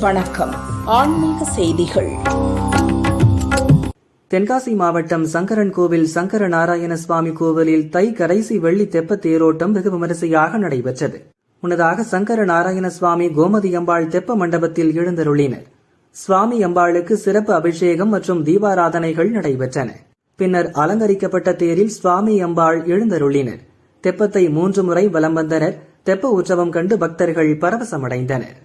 வணக்கம். ஆன்மீக செய்திகள். தென்காசி மாவட்டம் சங்கரன் கோவில் சங்கர நாராயண சுவாமி கோவிலில் தை கரைசி வெள்ளி தெப்ப தேரோட்டம் வெகு விமரிசையாக நடைபெற்றது. முன்னதாக சங்கர நாராயண சுவாமி கோமதி அம்பாள் தெப்ப மண்டபத்தில் எழுந்தருளினர். சுவாமி அம்பாளுக்கு சிறப்பு அபிஷேகம் மற்றும் தீபாராதனைகள் நடைபெற்றன. பின்னர் அலங்கரிக்கப்பட்ட தேரில் சுவாமி அம்பாள் எழுந்தருளினர். தெப்பத்தை மூன்று முறை வலம் வந்தனர். தெப்ப உற்சவம் கண்டு பக்தர்கள் பரவசமடைந்தனர்.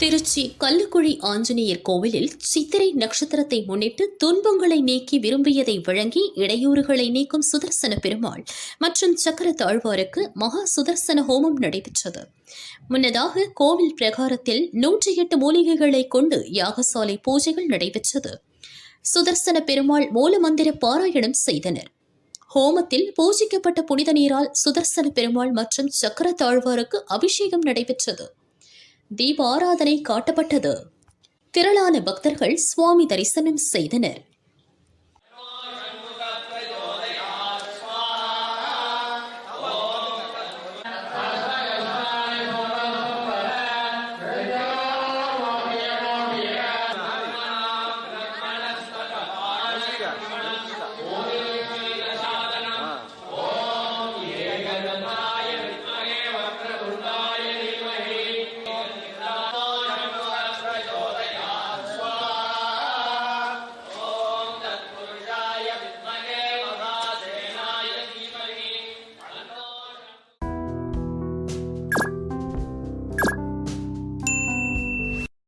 திருச்சி கல்லுக்குழி ஆஞ்சநேயர் கோவிலில் சித்திரை நட்சத்திரத்தை முன்னிட்டு துன்பங்களை நீக்கி விரும்பியதை வழங்கி இடையூறுகளை நீக்கும் சுதர்சன பெருமாள் மற்றும் சக்கர தாழ்வாருக்கு மகா சுதர்சன ஹோமம் நடைபெற்றது. முன்னதாக கோவில் பிரகாரத்தில் நூற்றி எட்டு மூலிகைகளை கொண்டு யாகசாலை பூஜைகள் நடைபெற்றது. சுதர்சன பெருமாள் மூலமந்திர பாராயணம் செய்தனர். ஹோமத்தில் பூஜிக்கப்பட்ட புனித நீரால் சுதர்சன பெருமாள் மற்றும் சக்கர தாழ்வாருக்கு அபிஷேகம் நடைபெற்றது. தீபாராதனை காட்டப்பட்டது. திரளான பக்தர்கள் சுவாமி தரிசனம் செய்தனர்.